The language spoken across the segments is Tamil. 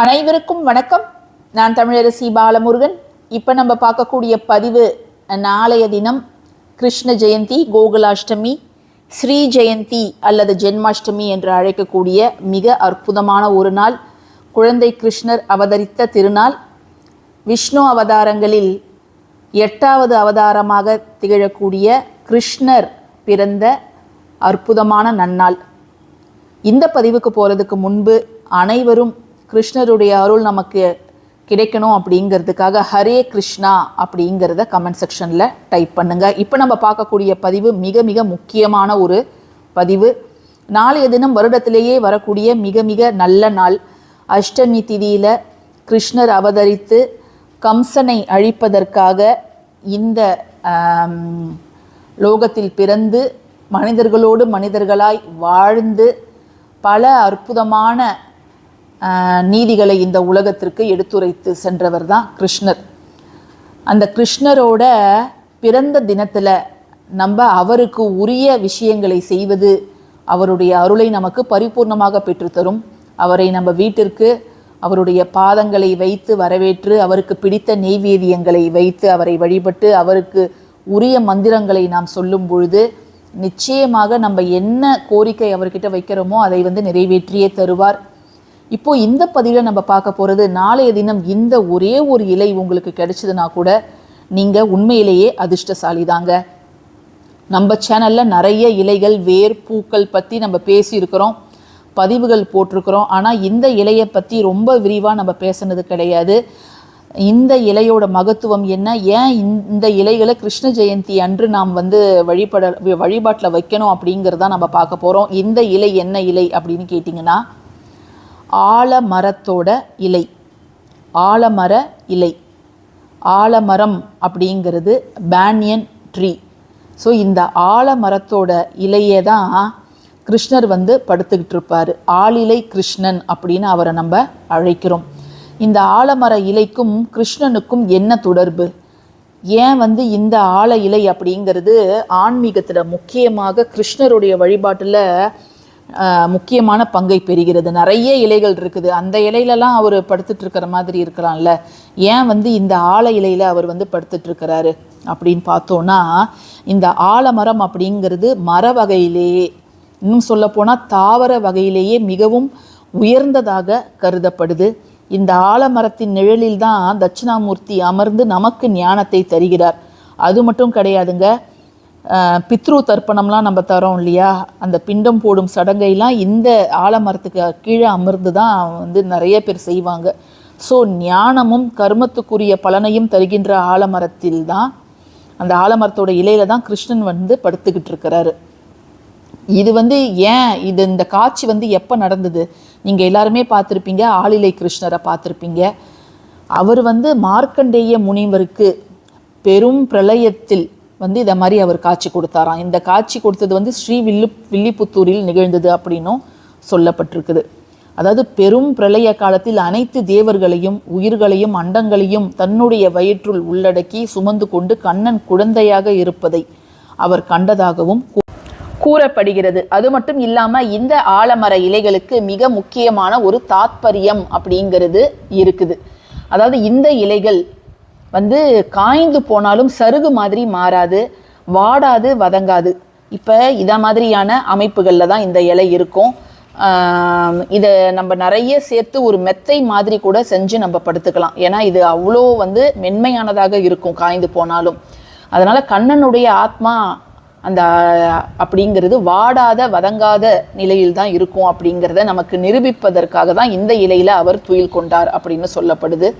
அனைவருக்கும் வணக்கம். நான் தமிழரசி பாலமுருகன். இப்போ நம்ம பார்க்கக்கூடிய பதிவு நாளைய தினம் கிருஷ்ண ஜெயந்தி கோகுலாஷ்டமி ஸ்ரீ ஜெயந்தி அல்லது ஜென்மாஷ்டமி என்று அழைக்கக்கூடிய மிக அற்புதமான ஒரு நாள். குழந்தை கிருஷ்ணர் அவதரித்த திருநாள். விஷ்ணு அவதாரங்களில் எட்டாவது அவதாரமாக திகழக்கூடிய கிருஷ்ணர் பிறந்த அற்புதமான நன்னாள். இந்த பதிவுக்கு போகிறதுக்கு முன்பு அனைவரும் கிருஷ்ணருடைய அருள் நமக்கு கிடைக்கணும் அப்படிங்கிறதுக்காக ஹரே கிருஷ்ணா அப்படிங்கிறத கமெண்ட் செக்ஷனில் டைப் பண்ணுங்கள் இப்போ நம்ம பார்க்கக்கூடிய பதிவு மிக மிக முக்கியமான ஒரு பதிவு. நாளைய தினம் வருடத்திலேயே வரக்கூடிய மிக மிக நல்ல நாள். அஷ்டமி திதியில் கிருஷ்ணர் அவதரித்து கம்சனை அழிப்பதற்காக இந்த லோகத்தில் பிறந்து மனிதர்களோடு மனிதர்களாய் வாழ்ந்து பல அற்புதமான நீதிகளை இந்த உலகத்திற்கு எடுத்துரைத்து சென்றவர் தான் கிருஷ்ணர். அந்த கிருஷ்ணரோட பிறந்த தினத்தில் நம்ம அவருக்கு உரிய விஷயங்களை செய்வது அவருடைய அருளை நமக்கு பரிபூர்ணமாக பெற்றுத்தரும் அவரை நம்ம வீட்டிற்கு அவருடைய பாதங்களை வைத்து வரவேற்று அவருக்கு பிடித்த நெய்வேதியங்களை வைத்து அவரை வழிபட்டு அவருக்கு உரிய மந்திரங்களை நாம் சொல்லும் பொழுது நிச்சயமாக நம்ம என்ன கோரிக்கை அவர்கிட்ட வைக்கிறோமோ அதை வந்து நிறைவேற்றியே தருவார். இப்போ இந்த பதிவில் நம்ம பார்க்க போகிறது நாளைய தினம் இந்த ஒரே ஒரு இலை உங்களுக்கு கிடைச்சதுன்னா கூட நீங்கள் உண்மையிலேயே அதிர்ஷ்டசாலி தாங்க நம்ம சேனலில் நிறைய இலைகள் வேர் பூக்கள் பற்றி நம்ம பேசியிருக்கிறோம் பதிவுகள் போட்டிருக்கிறோம். ஆனால் இந்த இலையை பற்றி ரொம்ப விரிவாக நம்ம பேசுனது கிடையாது. இந்த இலையோட மகத்துவம் என்ன? ஏன் இந்த- இலைகளை கிருஷ்ண ஜெயந்தி அன்று நாம் வந்து வழிபட வழிபாட்டில் வைக்கணும் அப்படிங்கிறத நம்ம பார்க்க போகிறோம் இந்த இலை என்ன இலை அப்படின்னு கேட்டிங்கன்னா ஆலமரத்தோட இலை. ஆலமர இலை. ஆலமரம் அப்படிங்கிறது பேனியன் ட்ரீ ஸோ இந்த ஆலமரத்தோட இலையை தான் கிருஷ்ணர் வந்து படுத்துக்கிட்டு இருப்பார். ஆளிலை கிருஷ்ணன் அப்படின்னு அவரை நம்ம அழைக்கிறோம். இந்த ஆலமர இலைக்கும் கிருஷ்ணனுக்கும் என்ன தொடர்பு? ஏன் வந்து இந்த ஆல இலை அப்படிங்கிறது ஆன்மீகத்தில் முக்கியமாக கிருஷ்ணருடைய வழிபாட்டில் முக்கியமான பங்கை பெறுகிறது. நிறைய இலைகள் இருக்குது. அந்த இலையிலலாம் அவர் படுத்துட்டு இருக்கிற மாதிரி இருக்கலாம்ல. ஏன் வந்து இந்த ஆல இலையில அவர் வந்து படுத்துட்டு இருக்கிறாரு அப்படின்னு பார்த்தோன்னா இந்த ஆலமரம் அப்படிங்கிறது மர வகையிலேயே இன்னும் சொல்லப்போனால் தாவர வகையிலேயே மிகவும் உயர்ந்ததாக கருதப்படுது. இந்த ஆலமரத்தின் நிழலில் தான் தட்சிணாமூர்த்தி அமர்ந்து நமக்கு ஞானத்தை தருகிறார். அது மட்டும் கிடையாதுங்க. பித்ரு தர்ப்பணம்லாம் நம்ம தரோம் இல்லையா? அந்த பிண்டம் போடும் சடங்கைலாம் இந்த ஆலமரத்துக்கு கீழே அமர்ந்து தான் வந்து நிறைய பேர் செய்வாங்க. ஸோ ஞானமும் கர்மத்துக்குரிய பலனையும் தருகின்ற ஆலமரத்தில் தான் அந்த ஆலமரத்தோட இலையில தான் கிருஷ்ணன் வந்து படுத்துக்கிட்டு இருக்கிறாரு. இது வந்து ஏன் இது இந்த காட்சி வந்து எப்போ நடந்தது? நீங்கள் எல்லாருமே பார்த்துருப்பீங்க ஆளிலை கிருஷ்ணரை பார்த்துருப்பீங்க. அவர் வந்து மார்க்கண்டேய முனிவருக்கு பெரும் பிரளயத்தில் வந்து இதை மாதிரி அவர் காட்சி கொடுத்தாராம். இந்த காட்சி கொடுத்தது வந்து ஸ்ரீ வில்லு வில்லிபுத்தூரில் நிகழ்ந்தது அப்படின்னும் சொல்லப்பட்டிருக்குது. அதாவது பெரும் பிரளய காலத்தில் அனைத்து தேவர்களையும் உயிர்களையும் அண்டங்களையும் தன்னுடைய வயிற்றுள் உள்ளடக்கி சுமந்து கொண்டு கண்ணன் குழந்தையாக இருப்பதை அவர் கண்டதாகவும் கூறப்படுகிறது. அது மட்டும் இல்லாமல் இந்த ஆலமர இலைகளுக்கு மிக முக்கியமான ஒரு தாத்பரியம் அப்படிங்கிறது இருக்குது. அதாவது இந்த இலைகள் வந்து காய்ந்து போனாலும் சருகு மாதிரி மாறாது வாடாது வதங்காது. இப்போ இத மாதிரியான அமைப்புகளில் தான் இந்த இலை இருக்கும். இதை நம்ம நிறைய சேர்த்து ஒரு மெத்தை மாதிரி கூட செஞ்சு நம்ம படுத்துக்கலாம். ஏன்னா இது அவ்வளோ வந்து மென்மையானதாக இருக்கும் காய்ந்து போனாலும். அதனால் கண்ணனுடைய ஆத்மா அந்த அப்படிங்கிறது வாடாத வதங்காத நிலையில் தான் இருக்கும் அப்படிங்கிறத நமக்கு நிரூபிப்பதற்காக தான் இந்த இலையில் அவர் துயில் கொண்டார் அப்படின்னு சொல்லப்படுது.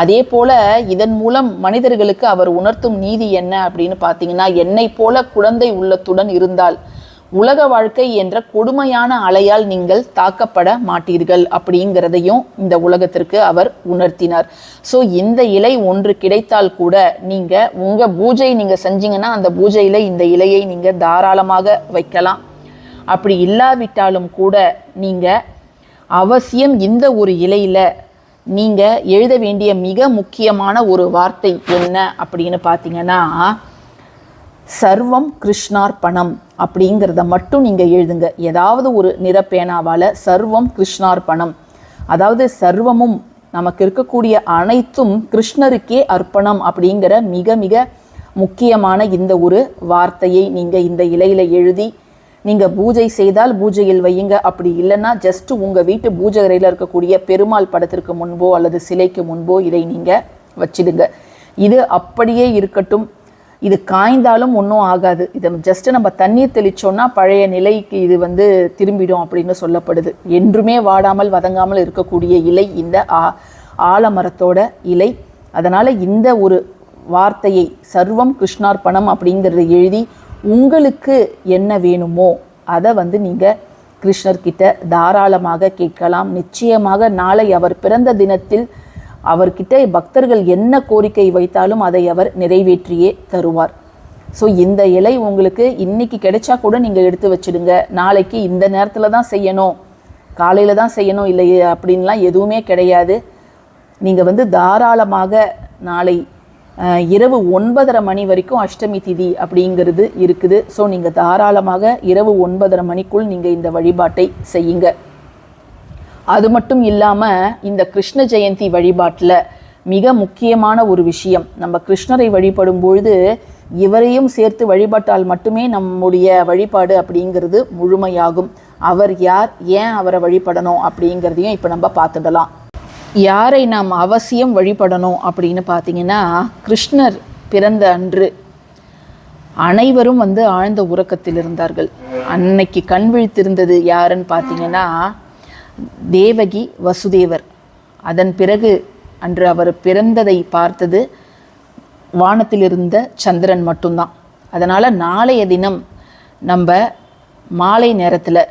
அதே போல இதன் மூலம் மனிதர்களுக்கு அவர் உணர்த்தும் நீதி என்ன அப்படின்னு பார்த்தீங்கன்னா என்னை போல குழந்தை உள்ளத்துடன் இருந்தால் உலக வாழ்க்கை என்ற கொடுமையான அலையால் நீங்கள் தாக்கப்பட மாட்டீர்கள் அப்படிங்கிறதையும் இந்த உலகத்திற்கு அவர் உணர்த்தினார். ஸோ இந்த இலை ஒன்று கிடைத்தால் கூட நீங்கள் உங்கள் பூஜை நீங்கள் செஞ்சீங்கன்னா அந்த பூஜையில் இந்த இலையை நீங்கள் தாராளமாக வைக்கலாம். அப்படி இல்லாவிட்டாலும் கூட நீங்கள் அவசியம் இந்த ஒரு இலையில நீங்க எழுத வேண்டிய மிக முக்கியமான ஒரு வார்த்தை என்ன அப்படின்னு பார்த்தீங்கன்னா சர்வம் கிருஷ்ணார்ப்பணம் அப்படிங்கிறத மட்டும் நீங்கள் எழுதுங்க. ஏதாவது ஒரு நிறப்பேனாவால் சர்வம் கிருஷ்ணார்பணம். அதாவது சர்வமும் நமக்கு இருக்கக்கூடிய அனைத்தும் கிருஷ்ணருக்கே அர்ப்பணம் அப்படிங்கிற மிக மிக முக்கியமான இந்த ஒரு வார்த்தையை நீங்கள் இந்த இலையில எழுதி நீங்கள் பூஜை செய்தால் பூஜையில் வையுங்க. அப்படி இல்லைன்னா ஜஸ்ட் உங்கள் வீட்டு பூஜை அறையில் இருக்கக்கூடிய பெருமாள் படத்திற்கு முன்போ அல்லது சிலைக்கு முன்போ இதை நீங்கள் வச்சிடுங்க. இது அப்படியே இருக்கட்டும். இது காய்ந்தாலும் ஒன்றும் ஆகாது. இதை ஜஸ்ட்டு நம்ம தண்ணீர் தெளித்தோன்னா பழைய நிலைக்கு இது வந்து திரும்பிடும் அப்படின்னு சொல்லப்படுது. என்றுமே வாடாமல் வதங்காமல் இருக்கக்கூடிய இலை இந்த ஆ ஆலமரத்தோட இலை. அதனால் இந்த ஒரு வார்த்தையை சர்வம் கிருஷ்ணார்ப்பணம் அப்படிங்கிறத எழுதி உங்களுக்கு என்ன வேணுமோ அதை வந்து நீங்கள் கிருஷ்ணர்கிட்ட தாராளமாக கேட்கலாம். நிச்சயமாக நாளை அவர் பிறந்த தினத்தில் அவர்கிட்ட பக்தர்கள் என்ன கோரிக்கை வைத்தாலும் அதை அவர் நிறைவேற்றியே தருவார். ஸோ இந்த இலை உங்களுக்கு இன்னைக்கு கிடைச்சா கூட நீங்கள் எடுத்து வச்சிடுங்க. நாளைக்கு இந்த நேரத்தில் தான் செய்யணும். காலையில் தான் செய்யணும் இல்லை அப்படின்லாம் எதுவுமே கிடையாது. நீங்கள் வந்து தாராளமாக நாளை இரவு ஒன்பதரை மணி வரைக்கும் அஷ்டமி திதி அப்படிங்கிறது இருக்குது. ஸோ நீங்கள் தாராளமாக இரவு ஒன்பதரை மணிக்குள் நீங்கள் இந்த வழிபாட்டை செய்யுங்க. அது மட்டும் இல்லாமல் இந்த கிருஷ்ண ஜெயந்தி வழிபாட்டில் மிக முக்கியமான ஒரு விஷயம். நம்ம கிருஷ்ணரை வழிபடும் பொழுது இவரையும் சேர்த்து வழிபட்டால் மட்டுமே நம்முடைய வழிபாடு அப்படிங்கிறது முழுமையாகும். அவர் யார்? ஏன் அவரை வழிபடணும் அப்படிங்கிறதையும் இப்போ நம்ம பார்த்துடலாம். யாரை நாம் அவசியம் வழிபடணும் அப்படின்னு பார்த்தீங்கன்னா கிருஷ்ணர் பிறந்த அன்று அனைவரும் வந்து ஆழ்ந்த உறக்கத்தில் இருந்தார்கள். அன்னைக்கு கண் விழித்திருந்தது யாருன்னு பார்த்தீங்கன்னா தேவகி வசுதேவர். அதன் பிறகு அன்று அவர் பிறந்ததை பார்த்தது வானத்தில் இருந்த சந்திரன் மட்டும்தான். அதனால் நாளைய தினம் நம்ம மாலை நேரத்தில்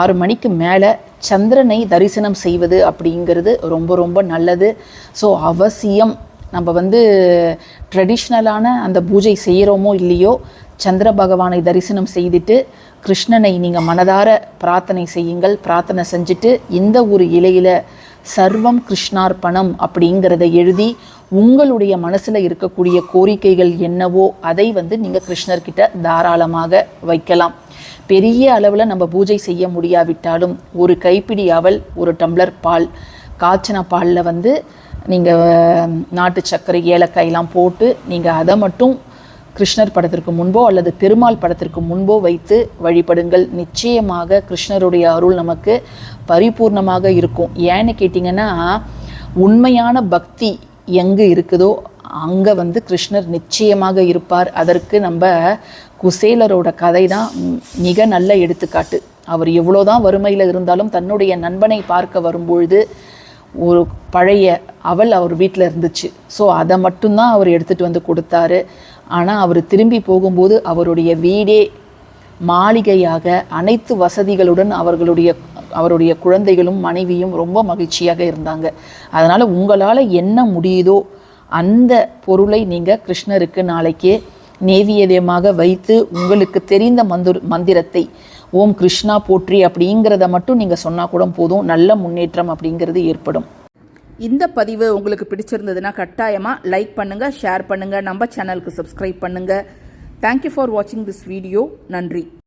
ஆறு மணிக்கு மேலே சந்திரனை தரிசனம் செய்வது அப்படிங்கிறது ரொம்ப ரொம்ப நல்லது. ஸோ அவசியம் நம்ம வந்து ட்ரெடிஷ்னலான அந்த பூஜை செய்கிறோமோ இல்லையோ சந்திர பகவானை தரிசனம் செய்துட்டு கிருஷ்ணனை நீங்கள் மனதார பிரார்த்தனை செய்யுங்கள். பிரார்த்தனை செஞ்சுட்டு இந்த ஒரு இலையில் சர்வம் கிருஷ்ணார்ப்பணம் அப்படிங்கிறத எழுதி உங்களுடைய மனசில் இருக்கக்கூடிய கோரிக்கைகள் என்னவோ அதை வந்து நீங்கள் கிருஷ்ணர்கிட்ட தாராளமாக வைக்கலாம். பெரிய அளவில் நம்ம பூஜை செய்ய முடியாவிட்டாலும் ஒரு கைப்பிடி அவல் ஒரு டம்ளர் பால் காய்ச்சின பாலில் வந்து நீங்கள் நாட்டு சர்க்கரை ஏலக்காயெல்லாம் போட்டு நீங்கள் அதை மட்டும் கிருஷ்ணர் படத்திற்கு முன்போ அல்லது பெருமாள் படத்திற்கு முன்போ வைத்து வழிபடுங்கள். நிச்சயமாக கிருஷ்ணருடைய அருள் நமக்கு பரிபூர்ணமாக இருக்கும். ஏன்னு கேட்டிங்கன்னா உண்மையான பக்தி எங்கே இருக்குதோ அங்கே வந்து கிருஷ்ணர் நிச்சயமாக இருப்பார். அதற்கு நம்ம குசேலரோட கதை தான் மிக நல்ல எடுத்துக்காட்டு. அவர் எவ்வளோதான் வறுமையில் இருந்தாலும் தன்னுடைய நண்பனை பார்க்க வரும்பொழுது ஒரு பழைய அவள் அவர் வீட்டில் இருந்துச்சு. ஸோ அதை மட்டும்தான் அவர் எடுத்துகிட்டு வந்து கொடுத்தாரு. ஆனால் அவர் திரும்பி போகும்போது அவருடைய வீடே மாளிகையாக அனைத்து வசதிகளுடன் அவர்களுடைய அவருடைய குழந்தைகளும் மனைவியும் ரொம்ப மகிழ்ச்சியாக இருந்தாங்க. அதனால் உங்களால் என்ன முடியுதோ அந்த பொருளை நீங்கள் கிருஷ்ணருக்கு நாளைக்கு நேவியதயமாக வைத்து உங்களுக்கு தெரிந்த மந்திர மந்திரத்தை ஓம் கிருஷ்ணா போற்றி அப்படிங்கிறத மட்டும் நீங்கள் சொன்னால் கூட போதும். நல்ல முன்னேற்றம் அப்படிங்கிறது ஏற்படும். இந்த பதிவு உங்களுக்கு பிடிச்சிருந்ததுன்னா கட்டாயமாக லைக் பண்ணுங்கள் ஷேர் பண்ணுங்கள் நம்ம சேனலுக்கு சப்ஸ்கிரைப் பண்ணுங்கள் தேங்க்யூ ஃபார் வாட்சிங் திஸ் வீடியோ நன்றி.